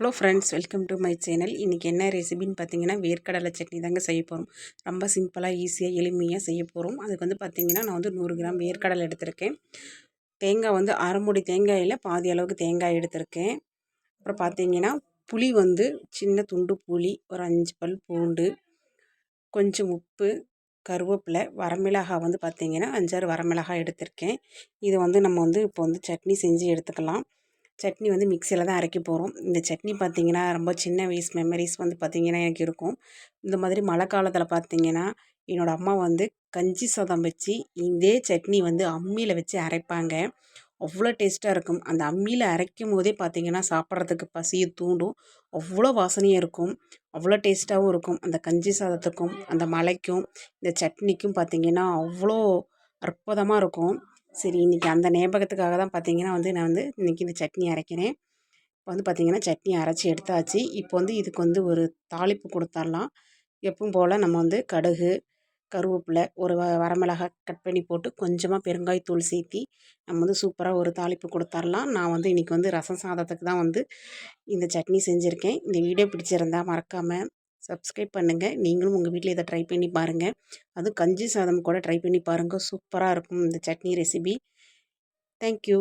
Hello friends welcome to my channel இன்றைக்கி என்ன ரெசிபின்னு பார்த்தீங்கன்னா வேர்க்கடலை சட்னி தாங்க செய்ய போகிறோம் ரொம்ப சிம்பிளாக ஈஸியாக எளிமையாக செய்ய போகிறோம் அதுக்கு வந்து பார்த்திங்கன்னா நான் வந்து நூறு கிராம் வேர்க்கடலை எடுத்திருக்கேன். தேங்காய் வந்து அரைமுடி தேங்காயில் பாதி அளவுக்கு தேங்காய் எடுத்திருக்கேன். அப்புறம் பார்த்தீங்கன்னா புளி வந்து சின்ன துண்டு புளி ஒரு அஞ்சு பல் பூண்டு கொஞ்சம் உப்பு கருவேப்பிலை வரமிளகாய் வந்து பார்த்திங்கன்னா அஞ்சாறு வரமிளகாய் எடுத்திருக்கேன். இதை வந்து நம்ம வந்து இப்போ வந்து சட்னி செஞ்சு எடுத்துக்கலாம். சட்னி வந்து மிக்சியில் தான் அரைக்க போகிறோம் இந்த சட்னி பார்த்திங்கன்னா ரொம்ப சின்ன வயசு மெமரிஸ் வந்து பார்த்திங்கன்னா எனக்கு இருக்கும். இந்த மாதிரி மழை காலத்தில் பார்த்திங்கன்னா என்னோடய அம்மா வந்து கஞ்சி சாதம் வச்சு இதே சட்னி வந்து அம்மியில் வச்சு அரைப்பாங்க. அவ்வளோ டேஸ்ட்டாக இருக்கும். அந்த அம்மியில் அரைக்கும் போதே பார்த்திங்கன்னா சாப்பிட்றதுக்கு பசியை தூண்டும். அவ்வளோ வாசனையாக இருக்கும். அவ்வளோ டேஸ்ட்டாகவும் இருக்கும். அந்த கஞ்சி சாதத்துக்கும் அந்த மலைக்கும் இந்த சட்னிக்கும் பார்த்திங்கன்னா அவ்வளோ அற்புதமாக இருக்கும். சரி இன்றைக்கி அந்த ஞாபகத்துக்காக தான் பார்த்திங்கன்னா வந்து நான் வந்து இன்றைக்கி இந்த சட்னி அரைக்கிறேன். இப்போ வந்து பார்த்திங்கன்னா சட்னி அரைச்சி எடுத்தாச்சு. இப்போ வந்து இதுக்கு வந்து ஒரு தாளிப்பு கொடுத்துர்லாம். எப்பவும் போல் நம்ம வந்து கடுகு கருவேப்பிலை ஒரு வ வரமிளகாய் கட் பண்ணி போட்டு கொஞ்சமாக பெருங்காயத்தூள் சேர்த்தி நம்ம வந்து சூப்பராக ஒரு தாளிப்பு கொடுத்துர்லாம். நான் வந்து இன்றைக்கி வந்து ரசம் சாதத்துக்கு தான் வந்து இந்த சட்னி செஞ்சுருக்கேன். இந்த வீடியோ பிடிச்சிருந்தா மறக்காமல் சப்ஸ்கிரைப் பண்ணுங்கள் நீங்களும் உங்கள் வீட்டில் இதை ட்ரை பண்ணி பாருங்கள் அதுவும் கஞ்சி சாதம் கூட ட்ரை பண்ணி பாருங்கள் சூப்பராக இருக்கும் இந்த சட்னி ரெசிபி. தேங்க்யூ.